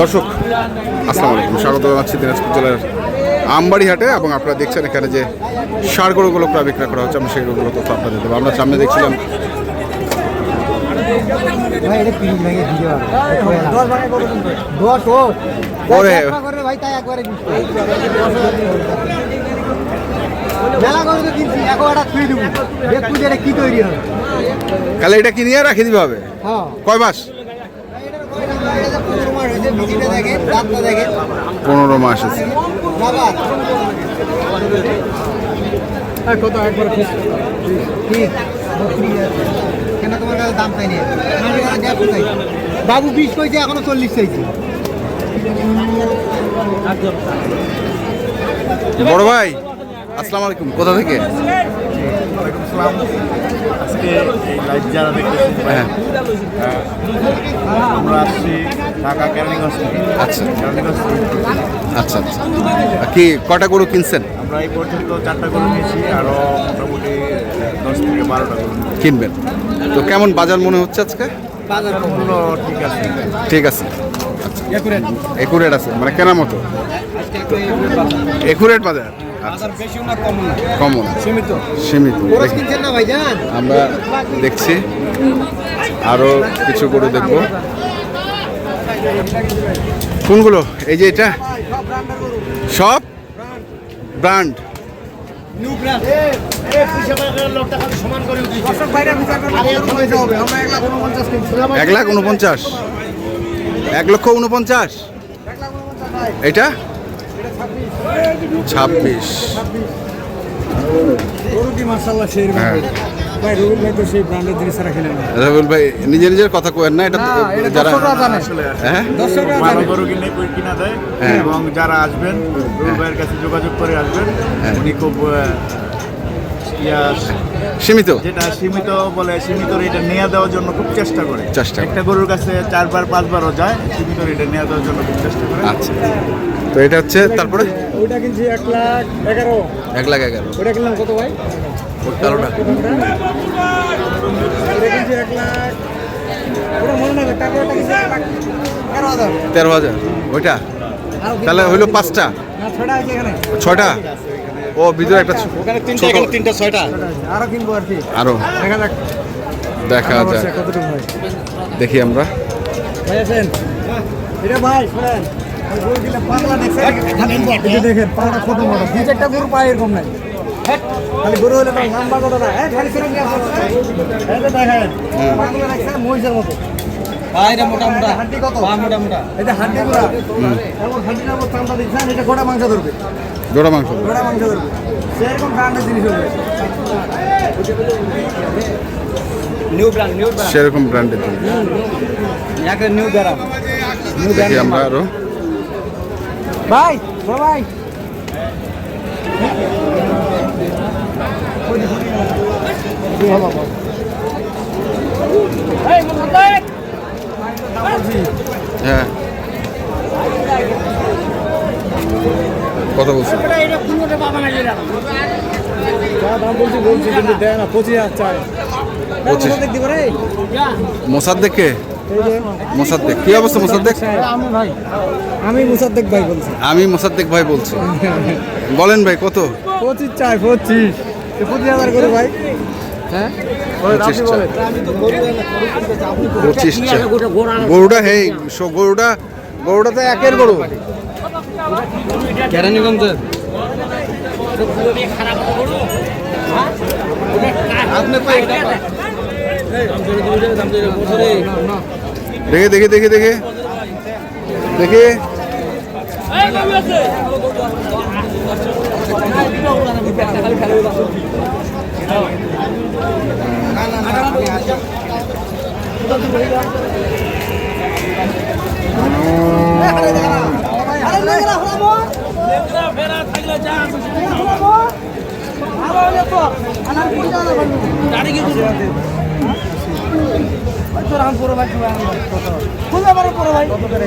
দর্শক আসসালামু আলাইকুম। স্বাগত জানাচ্ছি দিনাজপুর জেলার আমবাড়ি হাটে এবং আপনারা দেখছেন এখানে যে সার গরুগুলো প্রায় বিক্রয় করা হচ্ছে আমরা সেই গরুগুলো তথ্য আপনাদের দেবো। আমরা সামনে দেখছিলাম এটা তাহলে এটা কিনিয়ে রাখি দিবে হবে? হ্যাঁ। কয় মাস? পনেরো মাস দেখে দাঁতটা দেখে। পনেরো মাস আছে। কত একবার ঠিক কেন তোমার কাছে দাম চাইনি বাবু বিশ কইছে এখনও চল্লিশ চাইছি। বড় ভাই আসসালামু আলাইকুম কোথা থেকে? ওয়ালাইকুম আজকে লাইভ যারা দেখতেছেন হ্যাঁ। আমরা আসছি ঢাকা কেরানীগঞ্জ আচ্ছা। কেরানীগঞ্জ আচ্ছা আচ্ছা। কি কটা গরু কিনছেন? আমরা এই পর্যন্ত চারটা নিয়েছি আরও মোটামুটি দশ থেকে বারোটা নিয়েছি। কিনবেন। তো কেমন বাজার মনে হচ্ছে আজকে? ঠিক আছে। ঠিক আছে। আচ্ছা। একুরেট আছে মানে কেনার মতো। একুরেট বাজার? আচ্ছা। কম সীমিত? সীমিত। আমরা দেখছি। আরও কিছু গরু দেখব। কোনগুলো? এই যে এটা। সব? ব্র্যান্ড। এক লাখ উনপঞ্চাশ এক লক্ষ উনপঞ্চাশ। এটা? ছাব্বিশ। হ্যাঁ। ভাই রুল ভাই তো সেই ব্র্যান্ডের জিনিস রাখে না রাহুল ভাই নিজে নিজের কথা কেন না এটা তো যারা আসলে। হ্যাঁ। গরু কিনে কিনা দেয় হ্যাঁ। এবং যারা আসবেন রুল ভাইয়ের কাছে যোগাযোগ করে আসবেন। উনি খুব ইয়া সীমিত? যেটা সীমিত বলে সীমিত রেটে নিয়ে দেওয়ার জন্য খুব চেষ্টা করে। চেষ্টা একটা গরুর কাছে চারবার পাঁচবারও যায় সীমিত রেটে নিয়ে দেওয়ার জন্য খুব চেষ্টা করে। আচ্ছা। তো এটা হচ্ছে তারপরে? ওইটা কিনছি এক লাখ এগারো। এক লাখ এগারো। ওটা কিনলাম কত ভাই? ওই কালোটা। ওটা কিনছি এক লাখ ওটা মনে নেই টাকা কিনছি এক লাখ এগারো হাজার। তেরো হাজার। ওইটা? তাহলে হইল পাঁচটা? না ছটা আছে এখানে। ছয়টা? ও ভিতরে একটা ওখানে তিনটা, এখানে তিনটা ছয়টা। আরও কিনবো আর কি। আরও। দেখা যাক। দেখা হয়। দেখি আমরা। ভাই আছেন এটা ভাই শোনেন। দেখেন পাগলা কত বড়। দুই চারটা গরু পায় এরকম নাই। হ্যাঁ, খালি গরু হলে তো নাম্বার কত না হ্যাঁ খালি সেরকম নিয়ে আসো। এই যে দেখেন মহিষের মতো। এটা মোটা মোটা। হাড্ডি কত? মোটা মোটা। এটা হাড্ডি গুলা। এমন হাড্ডি না চামড়া দিচ্ছেন এটা গোটা মাংস ধরবে। জোড়া মাংস। গোটা মাংস ধরবে। সেরকম ব্র্যান্ডের জিনিস হবে নিউ ব্র্যান্ড নিউ সেরকম ব্র্যান্ডের জন্য একটা নিউ ব্যারাম নিউ দেখি আমরা আরও। ভাই বড় ভাই। হ্যাঁ। কত বলছি। দাম বলছি বলছি কিন্তু দেয় না পঁচিশ হাজার চাই। পঁচিশ। দিব রে মোসাদ্দেক কে? মোসাদ্দেক। কি অবস্থা মোসাদ্দেক? আমি ভাই আমি মুসাদ্দেক ভাই বলছি। আমি মোসাদ্দেক ভাই বলছি। বলেন ভাই কত? পঁচিশ চাই পঁচিশ। পঁচিশ হাজার করে ভাই। হ্যাঁ? পঁচিশটা গরুটা হেই গরুটা গরুটা তো একের গরু। কেরানীগঞ্জের দেখে দেখে দেখে দেখে দেখে। দেখে। তোর আম পুরো ভাই খুব ব্যাপারে পুরো ভাই কত করে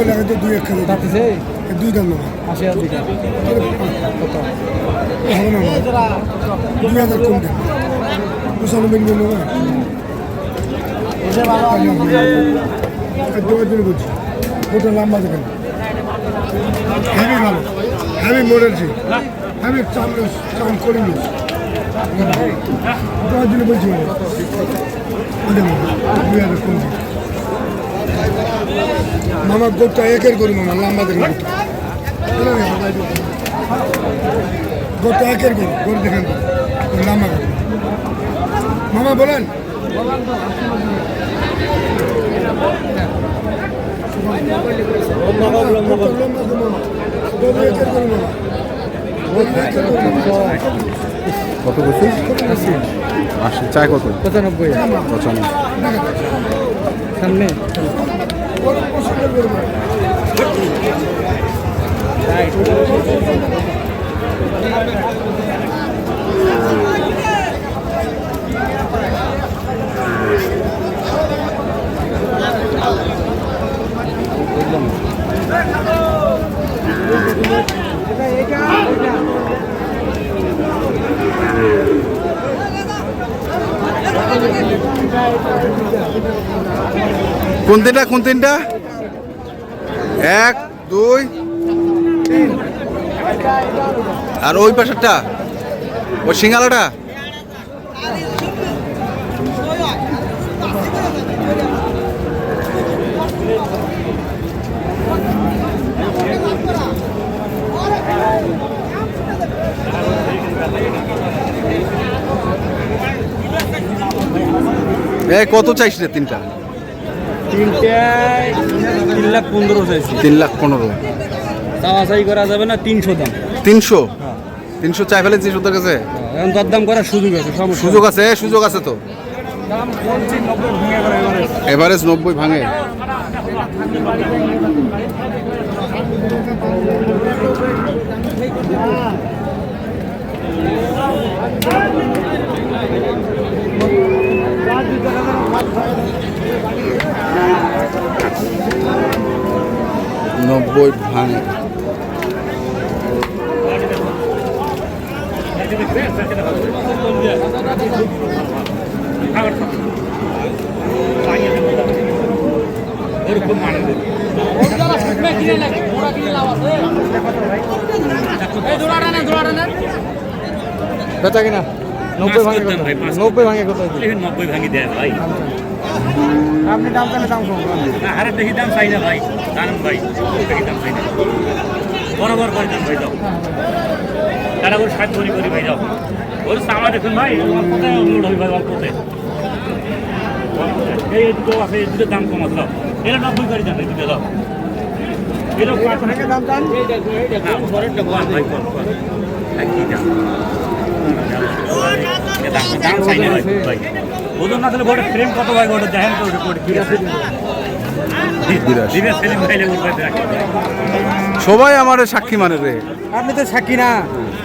চলে গেছে দুই এক খালি তাতেছে দুই দাম নেব। আশি হাজার দিকে কত হবে না। দুই হাজার কম দেন। পঁচানব্বই নিয়ে নেব। দেওয়ার জন্য বলছি ওটা লম্বা দেখেন। হ্যাভি ভালো। হ্যাভি মডেল ছিল হ্যাভি চাম চাম করে নিস দেওয়ার জন্য বলছি দুই হাজার কম দিন। মামা গোটটা একের করি মামা লম্বা দেখেন। গোটটা একের করি করে দেখেন লম্বা করি মামা বলেন। কত আশি চায় কত? পঁচানব্বই। পঁচানব্বই। সামনে। Right. কোন তিনটা কোন তিনটা এক, দুই আর ওই পাশেরটা? ওই সিঙ্গালাটা? কত চাইছ রে তিনটা? তিনটায় তিন লাখ পনেরো চাইছি। তিন লাখ পনেরো। চাওয়াচাই করা যাবে না তিনশো দাম। তিনশো? তিনশো চাই ফেলেছিস ওদের কাছে? এখন দরদাম করার সুযোগ আছে সমস্যা সুযোগ আছে সুযোগ আছে তো। দাম বলছি নব্বই ভেঙে। এভারেজ নব্বই ভাঙে নব্বই ভাঙে বেচা কিনা? নব্বই ভাঙে কত নব্বই ভাঙে কত নব্বই ভাঙি দেয় ভাই আপনি দাম কেন দাম কম হারে বেশি দাম চাই না ভাই জানেন ভাই বেশি দাম চাই না বরাবর করে দাম ভাই যাও তারা করে ষাট করি করি ভাই যাও ওর সামা দেখুন ভাই অল্পতে লোড হবে ভাই অল্পতে এই দুটো আছে এই দুটো দাম কম আছে এরা নব্বই করে দেন এই দুটো দাও এরা পাঁচ অনেকে দাম চান না ঘরেরটা বল ভাই বল বল কি দাম এ দাম দাম চাই না ভাই ভাই ওজন না তাহলে গোটা ফ্রেম কত ভাই গোটা দেখেন তো ওটা কোটি বিরাশি বিরাশি। দিবে সেলিম ভাইলে উঠবে রাখি সবাই আমার সাক্ষী মানে রে। আপনি তো সাক্ষী না।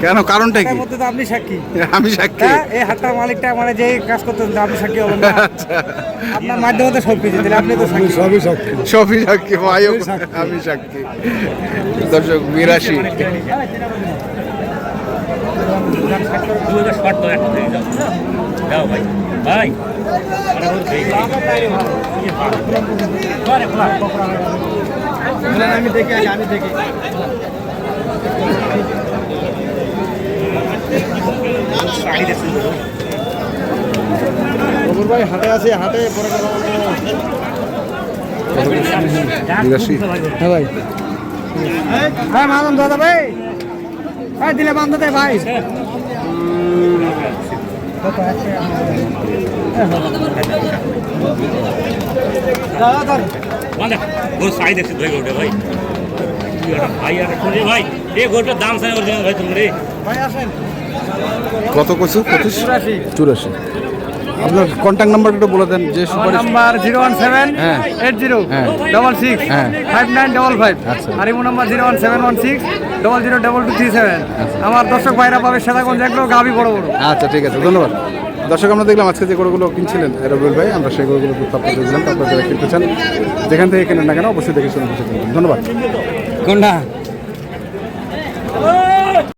কেন? কারণটা কি? আপনি সাক্ষী। আমি সাক্ষী। হ্যাঁ, এই হাটটার মালিকটা মানে যে কাজ করতেন আপনি সাক্ষী হবেন আচ্ছা। আপনার মাধ্যমে তো সব কিছু আপনি তো সাক্ষী। সবই সাক্ষী। সবই সাক্ষী। আমি সাক্ষী। দর্শক বিরাশি। দু হাজার খোলা আমি ভাই আছে হাটে পরে হ্যাঁ ভাই হ্যাঁ মানন দাদা ভাই ভাই দিলে বান্ধ দে ভাই। মানে শাড়ি দেখছি ভাই। ওটা ভাই ভাই আর ভাই এ গোটার দাম সাই ওর ভাই তুমি রে। ভাই আসেন কত কচু চুরাশি। চুরাশি। আপনার কন্ট্যাক্ট নাম্বারটা বলে দেন যে আমার সুপারিশ নাম্বার জিরো ওয়ান সেভেন হ্যাঁ। এইট জিরো হ্যাঁ। ডবল সিক্স হ্যাঁ। ফাইভ নাইন ডবল ফাইভ আচ্ছা। আর imo number zero one seven one six double zero double two three seven আমার দর্শক ভাইরা পাবে সেদাগঞ্জ এগুলো গাবি বড় বড় আচ্ছা ঠিক আছে ধন্যবাদ দর্শক আমরা দেখলাম আজকে যে গরুগুলো কিনছিলেন রবিউল ভাই আমরা সেই গরুগুলো আপনাদের দিলাম তারপর যারা কিনতে চান যেখান থেকে কেনেন না কেন অবশ্যই দেখে শুনে ধন্যবাদ কোনটা